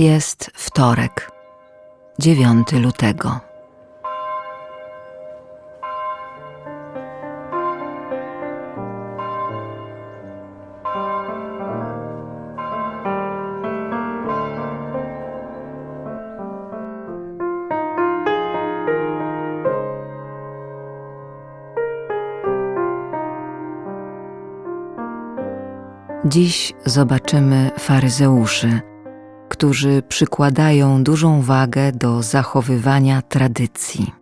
Jest wtorek, 9 lutego. Dziś zobaczymy faryzeuszy, którzy przykładają dużą wagę do zachowywania tradycji.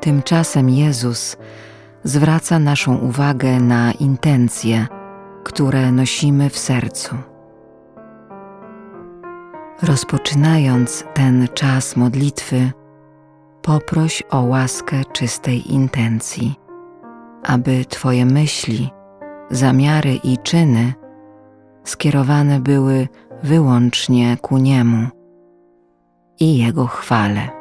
Tymczasem Jezus zwraca naszą uwagę na intencje, które nosimy w sercu. Rozpoczynając ten czas modlitwy, poproś o łaskę czystej intencji, aby Twoje myśli, zamiary i czyny skierowane były wyłącznie ku Niemu i Jego chwale.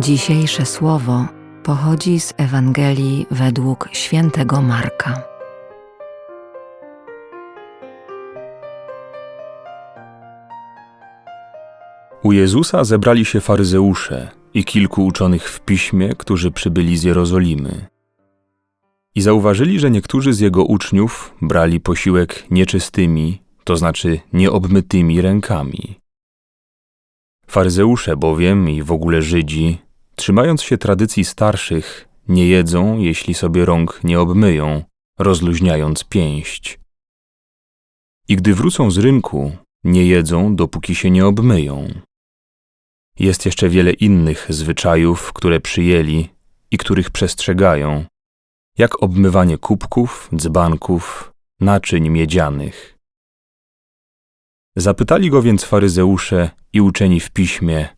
Dzisiejsze słowo pochodzi z Ewangelii według świętego Marka. U Jezusa zebrali się faryzeusze i kilku uczonych w piśmie, którzy przybyli z Jerozolimy. I zauważyli, że niektórzy z jego uczniów brali posiłek nieczystymi, to znaczy nieobmytymi rękami. Faryzeusze bowiem i w ogóle Żydzi, trzymając się tradycji starszych, nie jedzą, jeśli sobie rąk nie obmyją, rozluźniając pięść. I gdy wrócą z rynku, nie jedzą, dopóki się nie obmyją. Jest jeszcze wiele innych zwyczajów, które przyjęli i których przestrzegają, jak obmywanie kubków, dzbanków, naczyń miedzianych. Zapytali go więc faryzeusze i uczeni w piśmie,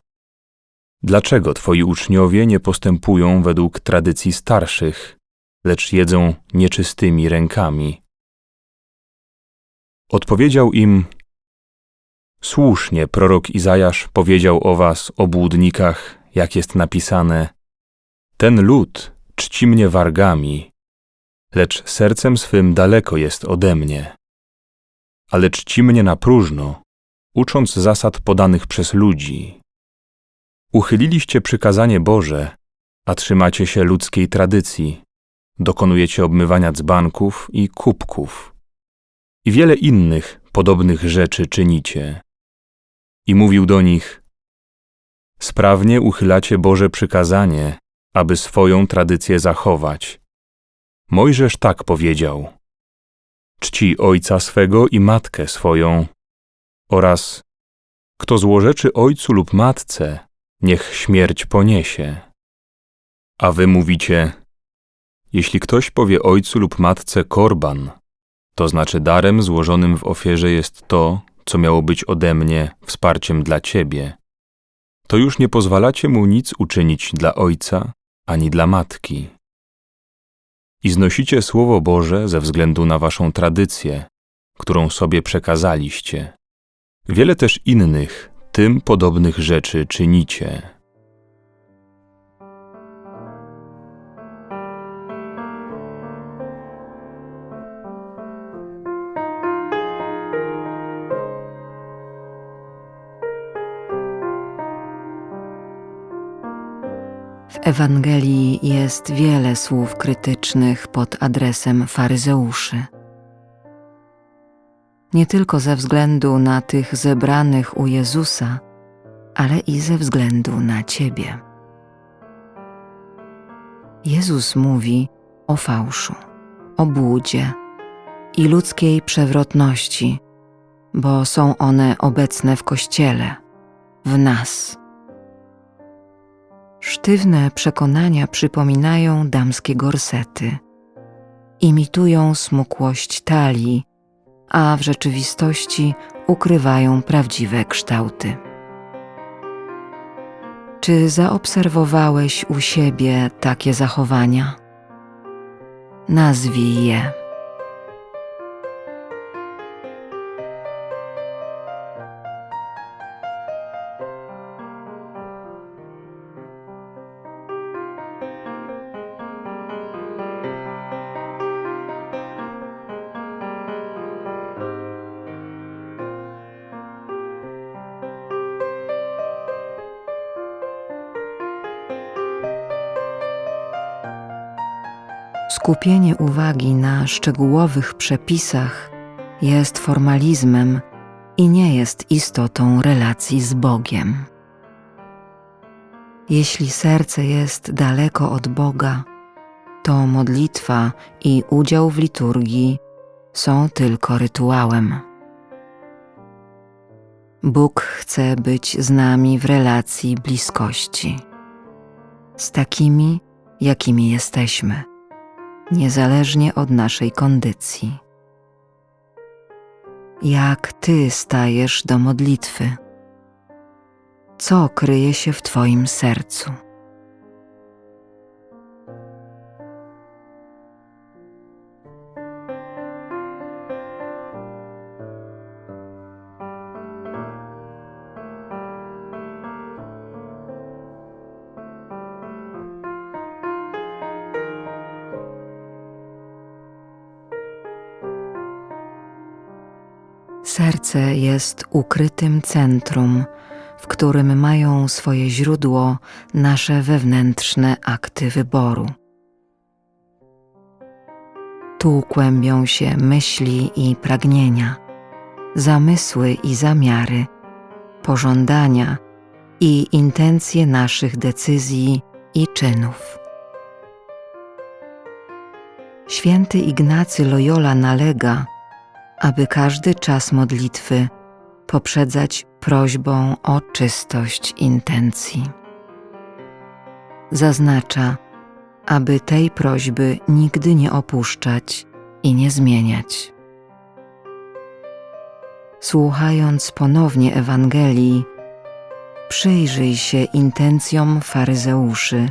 dlaczego twoi uczniowie nie postępują według tradycji starszych, lecz jedzą nieczystymi rękami? Odpowiedział im, Słusznie prorok Izajasz powiedział o was, obłudnikach, jak jest napisane: Ten lud czci mnie wargami, lecz sercem swym daleko jest ode mnie. Ale czci mnie na próżno, ucząc zasad podanych przez ludzi. Uchyliliście przykazanie Boże, a trzymacie się ludzkiej tradycji. Dokonujecie obmywania dzbanków i kubków. I wiele innych podobnych rzeczy czynicie i mówił do nich: Sprawnie uchylacie Boże przykazanie, aby swoją tradycję zachować. Mojżesz tak powiedział: Czci ojca swego i matkę swoją, oraz kto złorzeczy ojcu lub matce, niech śmierć poniesie. A wy mówicie: Jeśli ktoś powie ojcu lub matce korban, to znaczy darem złożonym w ofierze jest to, co miało być ode mnie wsparciem dla ciebie, to już nie pozwalacie mu nic uczynić dla ojca ani dla matki. I znosicie Słowo Boże ze względu na waszą tradycję, którą sobie przekazaliście. Wiele też innych, tym podobnych rzeczy czynicie. W Ewangelii jest wiele słów krytycznych pod adresem faryzeuszy. Nie tylko ze względu na tych zebranych u Jezusa, ale i ze względu na Ciebie. Jezus mówi o fałszu, o błudzie i ludzkiej przewrotności, bo są one obecne w Kościele, w nas Sztywne przekonania przypominają damskie gorsety. Imitują smukłość talii, a w rzeczywistości ukrywają prawdziwe kształty. Czy zaobserwowałeś u siebie takie zachowania? Nazwij je. Skupienie uwagi na szczegółowych przepisach jest formalizmem i nie jest istotą relacji z Bogiem. Jeśli serce jest daleko od Boga, to modlitwa i udział w liturgii są tylko rytuałem. Bóg chce być z nami w relacji bliskości, z takimi, jakimi jesteśmy niezależnie od naszej kondycji. Jak Ty stajesz do modlitwy? Co kryje się w Twoim sercu? Serce jest ukrytym centrum, w którym mają swoje źródło nasze wewnętrzne akty wyboru. Tu kłębią się myśli i pragnienia, zamysły i zamiary, pożądania i intencje naszych decyzji i czynów. Święty Ignacy Loyola nalega, aby każdy czas modlitwy poprzedzać prośbą o czystość intencji. Zaznacza, aby tej prośby nigdy nie opuszczać i nie zmieniać. Słuchając ponownie Ewangelii, przyjrzyj się intencjom faryzeuszy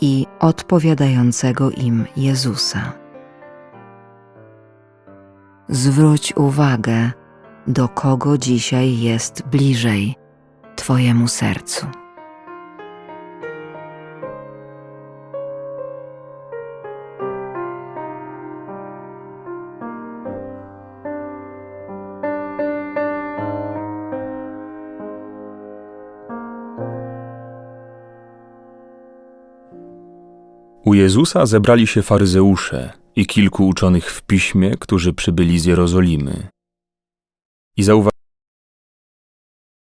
i odpowiadającego im Jezusa. Zwróć uwagę, do kogo dzisiaj jest bliżej Twojemu sercu. U Jezusa zebrali się faryzeusze i kilku uczonych w piśmie, którzy przybyli z Jerozolimy. I zauważyli,